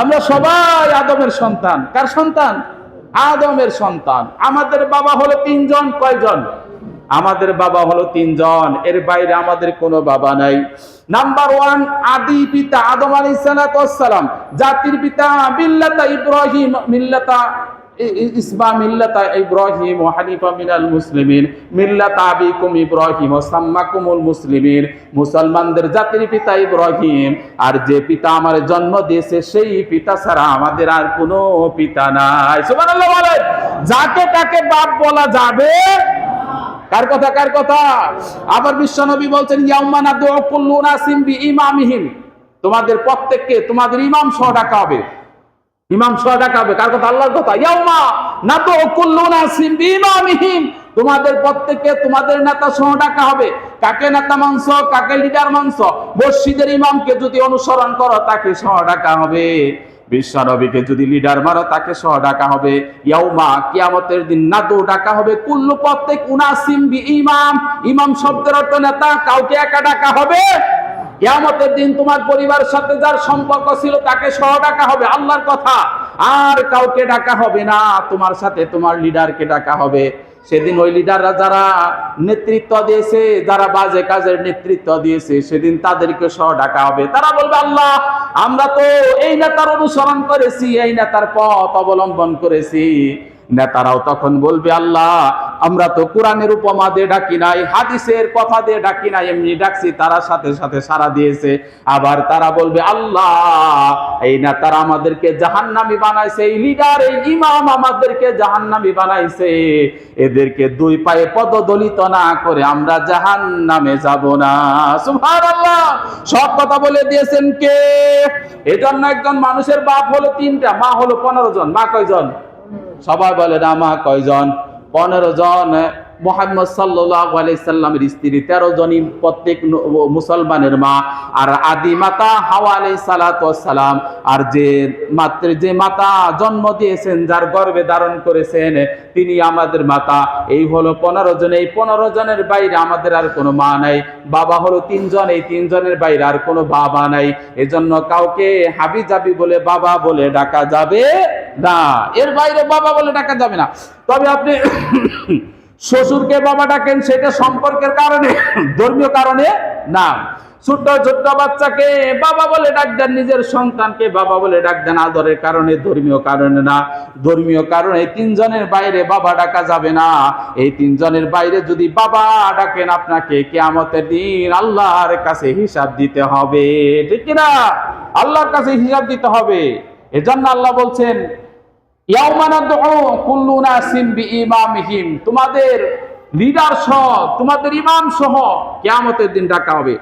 আমরা সবাই আদমের সন্তান। কার সন্তান? আদমের সন্তান। আমাদের বাবা হলো তিনজন, কয়জন? আমাদের বাবা হলো তিনজন। এর বাইরে আমাদের কোনো বাবা নাই। নাম্বার ওয়ান আদি পিতা আদম আলী সালাম। জাতির পিতা মিল্লাতা ইব্রাহিম মিল্লাতা ই- ই- ইসবা মিল্লাতা ইব্রাহিম ও হানিফা মিনাল মুসলিমিন। মিল্লাতা আবিকুম ইব্রাহিম ও সাম্মাকুমুল মুসলিমিন। মুসলমানদের জাতির পিতা ইব্রাহিম। আর যে পিতা আমার জন্ম দিয়েছে, সেই পিতা ছাড়া আমাদের আর কোনো পিতা নাই। সুবহানাল্লাহ বলেন, যাকে তাকে বাপ বলা যাবে কার কথা কার কথা? আবার বিশ্বনবী বলছেন ইয়াউমানা দুআ কুল্লু নাসিম বি ইমামিহিম তোমাদের প্রত্যেককে তোমাদের ইমাম সহ ডাকা হবে। ইমাম সহ ডাকা হবে কার কথা? আল্লাহর কথা। ইয়াউমা না কুল্লু নাসিম বি ইমামিহিম তোমাদের প্রত্যেককে তোমাদের নেতা সহ ডাকা হবে। কাকে নেতা মাংস, কাকে লিডার মাংস? মসজিদের ইমামকে যদি অনুসরণ করো, তাকে সহ ডাকা হবে। বিশ্বনবীকে যদি লিডার মারো, তাকে সহ ডাকা হবে। ইয়াউমা কিয়ামতের দিন নাদু ডাকা হবে। কুল্লু প্রত্যেক উনাসিম বি ইমাম ইমাম শব্দের অর্থ নেতা, কাউকে একা ডাকা হবে। কিয়ামতের দিন তোমার পরিবারের সাথে যার সম্পর্ক ছিল তাকে সহ ডাকা হবে, আল্লাহর কথা। আর কাউকে ডাকা হবে না, তোমার সাথে তোমার লিডারকে ডাকা হবে। সেদিন ওই লিডাররা যারা নেতৃত্ব দিয়েছে, যারা বাজে কাজের নেতৃত্ব দিয়েছে, সেদিন তাদেরকে সহ ডাকা হবে। তারা বলবে, আল্লাহ, আমরা তো এই নেতার অনুসরণ করেছি, এই নেতার পথ অবলম্বন করেছি। নেতারাও তখন বলবে, আল্লাহ, আমরা তো কোরআনের উপমা দিয়ে ডাকি নাই, হাদিসের কথা দিয়ে ডাকি নাই, এমনি ডাকছি, তারা সাথে সাথে সারা দিয়েছে। আবার তারা বলবে, আল্লাহ, এই নেতারা আমাদেরকে জাহান্নামি বানাইছে, এই লিডার এই ইমাম আমাদেরকে জাহান্নামি বানাইছে। এদেরকে দুই পায়ে পদদলিত না করে আমরা জাহান্নামে যাব না। সুবহানাল্লাহ, সব কথা বলে দিয়েছেন কে? এজন্য একজন মানুষের বাপ হলো তিনটা, মা হলো পনেরো জন, মা কয়জন? সবাই বলে, না মা, কয়জন? পনেরো জন। মোহাম্মদ সাল্লাহ স্ত্রী, তেরো জনই প্রত্যেক মুসলমানের মা। আর আদি মাতা হাওয়া আলাই সালাম। আর যে মাত্র যে মাতা জন্ম দিয়েছেন, যার গর্বে ধারণ করেছেন, তিনি আমাদের মাতা। এই হলো পনেরো জন। এই পনেরো জনের বাইরে আমাদের আর কোনো মা নাই। বাবা হলো তিনজন এই তিনজনের বাইরে আর কোনো বাবা নাই। এজন্য কাউকে হাবি যাবি বলে, বাবা বলে ডাকা যাবে না, এর বাইরে বাবা বলে ডাকা যাবে না। তবে আপনি শ্বশুরকে বাবা ডাকেন, সেটা সম্পর্কের কারণে, ধর্মীয় কারণে না। ছোট্ট ছোট্ট বাচ্চাকে বাবা বলে ডাক দেন, নিজের সন্তানকে বাবা বলে ডাক দেন, আদরের কারণে, ধর্মীয় কারণে না। ধর্মীয় কারণে তিনজনের বাইরে বাবা ডাকা যাবে না। এই তিনজনের বাইরে যদি বাবা ডাকেন, আপনাকে কেয়ামতের দিন আল্লাহর কাছে হিসাব দিতে হবে। ঠিক কিনা? আল্লাহর কাছে হিসাব দিতে হবে। এজন্য আল্লাহ বলছেন তোমাদের লিডার সহ তোমাদের ইমাম সহ কেমতের দিন ডাকা হবে